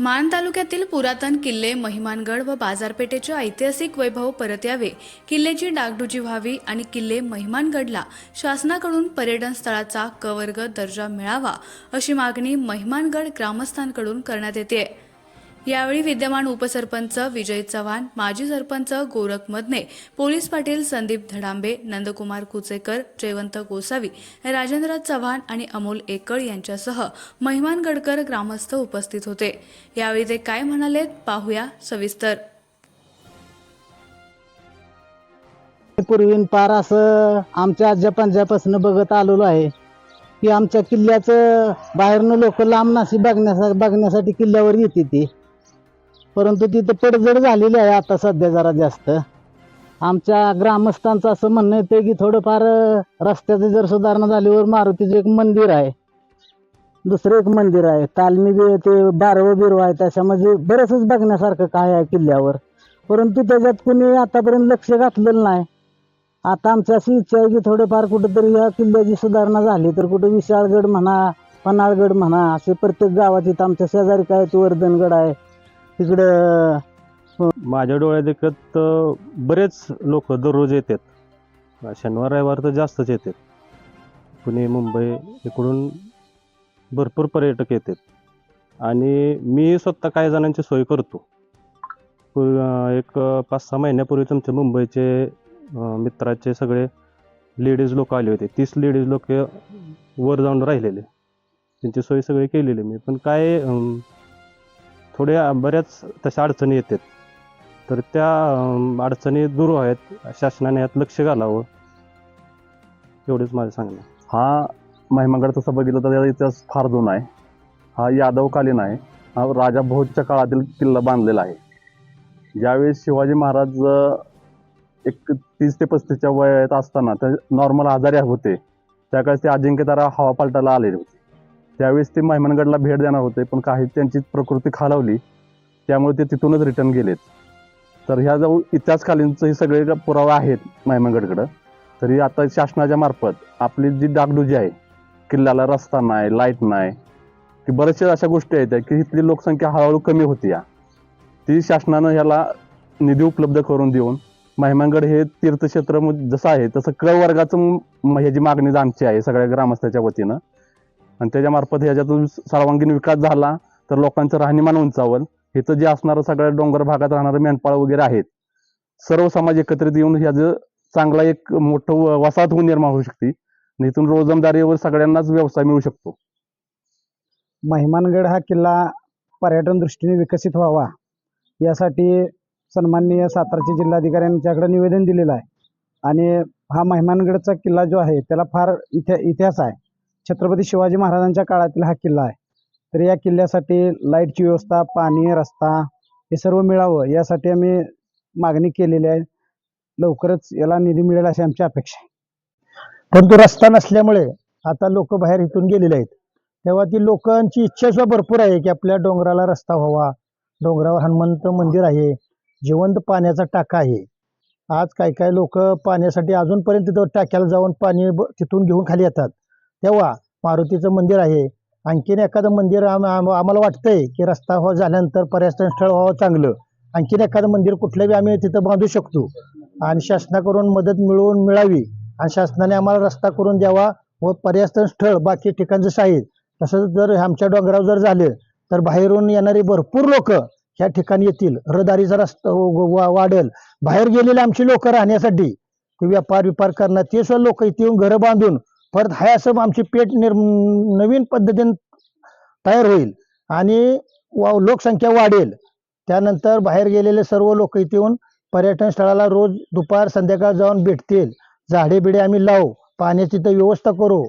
मान तालुक्यातील पुरातन किल्ले महिमानगड व बाजारपेठेचे ऐतिहासिक वैभव परत यावे. किल्ल्याची डागडुजी व्हावी आणि किल्ले महिमानगडला शासनाकडून पर्यटन स्थळाचा कवर्ग दर्जा मिळावा अशी मागणी महिमानगड ग्रामस्थांकडून करण्यात येते यावेळी विद्यमान उपसरपंच विजय चव्हाण माजी सरपंच गोरख मदने पोलीस पाटील संदीप धडांबे नंदकुमार कुचेकर जयवंत गोसावी राजेंद्र चव्हाण आणि अमोल एकळ यांच्यासह महिमान गडकर ग्रामस्थ उपस्थित होते. यावेळी ते काय म्हणालेत पाहूया सविस्तर. पूर्वीन पार असं आमच्या आज्या बघत आलेलो आहे की आमच्या किल्ल्याचं बाहेरनं लोक लांब नाशी बघण्यासाठी बघण्यासाठी किल्ल्यावर येते ती. परंतु तिथं पडझड झालेली आहे आता सध्या जरा जास्त. आमच्या ग्रामस्थांचं असं म्हणणं येतं की थोडंफार रस्त्याचं रस्त्याची जर सुधारणा झाल्यावर मारुतीचं एक मंदिर आहे. दुसरं एक मंदिर आहे. तालमी बी ते बारवं बिरवं आहे. त्याच्यामध्ये बरंचच बघण्यासारखं काय आहे किल्ल्यावर. परंतु त्याच्यात कुणी आतापर्यंत लक्ष घातलेलं नाही. आता आमची अशी इच्छा आहे की थोडंफार कुठंतरी या किल्ल्याची सुधारणा झाली तर कुठं विशाळगड म्हणा पन्हाळगड म्हणा असे प्रत्येक गावात इथं आमच्या शेजारी काय ते वर्धनगड आहे. तिकडं माझ्या डोळ्यात देखत बरेच लोक दररोज येतात. शनिवार रविवार तर जास्तच येतात. पुणे मुंबई इकडून भरपूर पर्यटक येतात. आणि मी स्वतः काही जणांची सोय करतो. एक पाच सहा महिन्यापूर्वी तुमच्या मुंबईचे मित्राचे सगळे लेडीज लोक आले होते. तीस लेडीज लोक वर जाऊन राहिलेले. त्यांची सोय सगळी केलेली मी. पण काय थोड्या बऱ्याच तशा अडचणी येतात. तर त्या अडचणी दूर आहेत शासनाने यात लक्ष घालावं. एवढंच माझं सांगणं. हा महिमागड तसं बघितलं तर इतिहास फार जुना आहे. हा यादवकालीन आहे. हा राजा भोजच्या काळातील किल्ला बांधलेला आहे. ज्यावेळेस शिवाजी महाराज एक तीस ते पस्तीसच्या वयात असताना ते नॉर्मल आजारी होते. त्यावेळेस ते अजिंक्यतारा हवा पालटाला आलेले होते. त्यावेळेस ते महिमानगडला भेट देणार होते पण काही त्यांची प्रकृती खालावली त्यामुळे ते तिथूनच रिटर्न गेलेत. तर ह्या जाऊ इतिहासकालीनचं हे सगळे पुरावे आहेत महिमानगडकडं तरी आता शासनाच्या मार्फत आपली जी डागडुजी आहे किल्ल्याला रस्ता नाही लाइट नाही की बऱ्याचशा अशा गोष्टी आहेत की इथली लोकसंख्या हळूहळू कमी होती या. ती शासनानं ह्याला निधी उपलब्ध करून देऊन महिमांगड हे तीर्थक्षेत्र जसं आहे तसं क वर्गाचं म- ह्याची मागणी आमची आहे सगळ्या ग्रामस्थाच्या वतीनं. आणि त्याच्यामार्फत ह्याच्यातून सर्वांगीण विकास झाला तर लोकांचं राहणीमान उंचावल. इथं जे असणारं सगळ्या डोंगर भागात राहणारं मेंढपाळ वगैरे आहेत सर्व समाज एकत्रित येऊन ह्याचं चांगला एक मोठं व- वसाहत होऊन निर्माण होऊ शकते. आणि इथून रोजमदारीवर सगळ्यांनाच व्यवसाय मिळू शकतो. महिमानगड हा किल्ला पर्यटन दृष्टीने विकसित व्हावा यासाठी सन्माननीय सातारचे जिल्हाधिकारी यांच्याकडे निवेदन दिलेलं आहे. आणि हा महिमानगडचा किल्ला जो आहे त्याला फार इति इतिहास आहे. छत्रपती शिवाजी महाराजांच्या काळातील हा किल्ला आहे. तर या किल्ल्यासाठी लाईटची व्यवस्था पाणी रस्ता हे सर्व मिळावं यासाठी आम्ही मागणी केलेली आहे. लवकरच याला निधी मिळेल अशी आमची अपेक्षा आहे. परंतु रस्ता नसल्यामुळे आता लोक बाहेर इथून गेलेले आहेत. तेव्हा ती लोकांची इच्छा सुद्धा भरपूर आहे की आपल्या डोंगराला रस्ता व्हावा. डोंगरावर हनुमंत मंदिर आहे. जिवंत पाण्याचा टाका आहे. आज काही काही लोक पाण्यासाठी अजूनपर्यंत तिथं टाक्याला जाऊन पाणी तिथून घेऊन खाली येतात. तेव्हा मारुतीचं मंदिर आहे. आणखीन एखादं मंदिर आम आम्हाला वाटतंय की रस्ता हो झाल्यानंतर पर्यटन स्थळ व्हावं चांगलं. आणखीन एखादं मंदिर कुठलं बी आम्ही तिथं बांधू शकतो. आणि शासनाकडून मदत मिळवून मिळावी. आणि शासनाने आम्हाला रस्ता करून द्यावा व पर्यटन स्थळ बाकी ठिकाण जसं आहे तसंच जर आमच्या डोंगरावर जर झालं तर बाहेरून येणारी भरपूर लोक ह्या ठिकाणी येतील. रहदारीचा रस्ता वा- वाढेल. बाहेर गेलेले आमची लोक राहण्यासाठी ते व्यापार विपार करणार. ते सुद्धा लोक इथे येऊन घरं बांधून परत हाय असं आमची पेठ निर् नवीन पद्धतीने तयार होईल आणि वा- लोकसंख्या वाढेल. त्यानंतर बाहेर गेलेले सर्व लोक इथे येऊन पर्यटन स्थळाला रोज दुपार संध्याकाळ जाऊन भेटतील. झाडे बिडे आम्ही लावू. पाण्याची तर व्यवस्था करू.